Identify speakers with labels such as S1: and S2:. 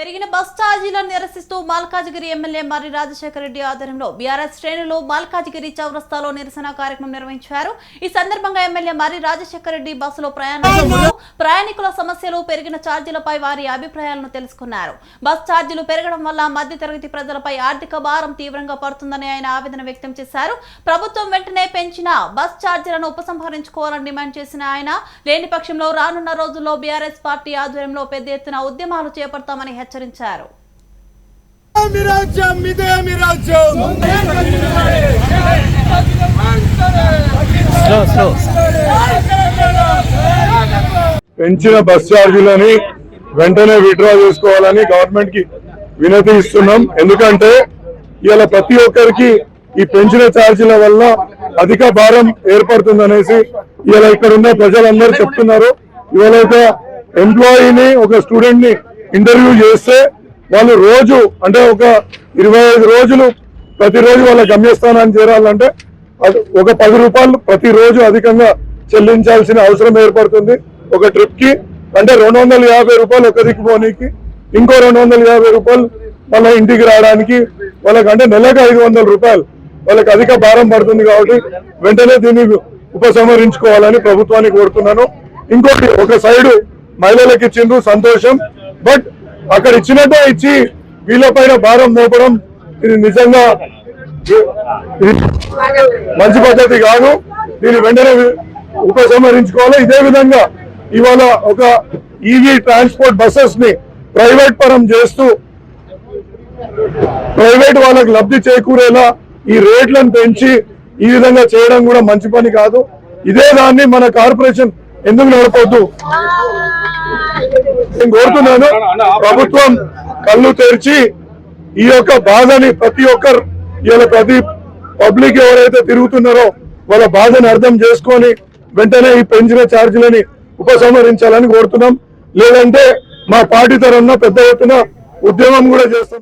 S1: పెరిగిన బస్ ఛార్జీలను నిరసిస్తూ మాల్కాజిగిరి ఎమ్మెల్యే మర్రి రాజశేఖర రెడ్డి ఆధ్వర్యంలో బీఆర్ఎస్ శ్రేణులు మల్కాజిగిరి చౌరస్తాలో నిరసన కార్యక్రమం నిర్వహించారు. ఈ సందర్భంగా ఎమ్మెల్యే మర్రి రాజశేఖర రెడ్డి బస్సులో ప్రయాణికులు ప్రయాణికుల సమస్యలు పెరిగిన ఛార్జీలపై వారి అభిప్రాయాలను తెలుసుకున్నారు. బస్ ఛార్జీలు పెరగడం వల్ల మధ్యతరగతి ప్రజలపై ఆర్థిక భారం తీవ్రంగా పడుతుందని ఆయన ఆవేదన వ్యక్తం చేశారు. ప్రభుత్వం వెంటనే పెంచిన బస్ ఛార్జీలను ఉపసంహరించుకోవాలని డిమాండ్ చేసిన ఆయన లేని పక్షంలో రానున్న రోజుల్లో బీఆర్ఎస్ పార్టీ ఆధ్వర్యంలో పెద్ద ఎత్తున ఉద్యమాలు చేపడతామని హెచ్చరించారు.
S2: పెంచిన బస్ ఛార్జీలని వెంటనే విత్డ్రా చేసుకోవాలని గవర్నమెంట్కి వినతి ఇస్తున్నాం. ఎందుకంటే ఇలా ప్రతి ఒక్కరికి ఈ పెంచిన ఛార్జీల వల్ల అధిక భారం ఏర్పడుతుందనేసి ఇలా ఇక్కడ ఉన్న ప్రజలందరూ చెప్తున్నారు. ఇవాళ ఒక ఎంప్లాయీని ఒక స్టూడెంట్ని ఇంటర్వ్యూ చేస్తే వాళ్ళు రోజు అంటే ఒక ఇరవై ఐదు రోజులు ప్రతిరోజు వాళ్ళ గమ్యస్థానాన్ని చేరాలంటే అది ఒక పది రూపాయలు ప్రతిరోజు అధికంగా చెల్లించాల్సిన అవసరం ఏర్పడుతుంది. ఒక ట్రిప్కి అంటే రెండు వందల యాభై రూపాయలు ఒక దిక్కు పోనీకి ఇంకో రెండు వందల యాభై రూపాయలు వాళ్ళ ఇంటికి రావడానికి వాళ్ళకి అంటే నెలకు ఐదు వందల రూపాయలు వాళ్ళకి అధిక భారం పడుతుంది కాబట్టి వెంటనే దీన్ని ఉపసంహరించుకోవాలని ప్రభుత్వానికి కోరుతున్నాను. ఇంకోటి ఒక సైడు మహిళలకు ఇచ్చిండ్రు సంతోషం. బట్ అక్కడ ఇచ్చినట్టే ఇచ్చి వీళ్ళపైన భారం మోపడం ఇది నిజంగా మంచి పద్ధతి కాదు. దీన్ని వెంటనే ఉపసంహరించుకోవాలి. ఇదే విధంగా ఇవాళ ఒక ఈవీ ట్రాన్స్పోర్ట్ బస్సెస్ని ప్రైవేట్ పరం చేస్తూ ప్రైవేట్ వాళ్ళకి లబ్ధి చేకూరేలా ఈ రేట్లను పెంచి ఈ విధంగా చేయడం కూడా మంచి పని కాదు. ఇదే దాన్ని మన కార్పొరేషన్ ఎందుకు నడపద్దు? నేను కోరుతున్నాను ప్రభుత్వం కళ్ళు తెరిచి ఈ యొక్క బాధని ప్రతి ఒక్కరు ఇవాళ ప్రతి పబ్లిక్ ఎవరైతే తిరుగుతున్నారో వాళ్ళ బాధని అర్థం చేసుకొని వెంటనే ఈ పెంచిన ఛార్జీలని ఉపసంహరించాలని కోరుతున్నాం. లేదంటే మా పార్టీ తరఫున పెద్ద ఎత్తున ఉద్యమం కూడా చేస్తాం.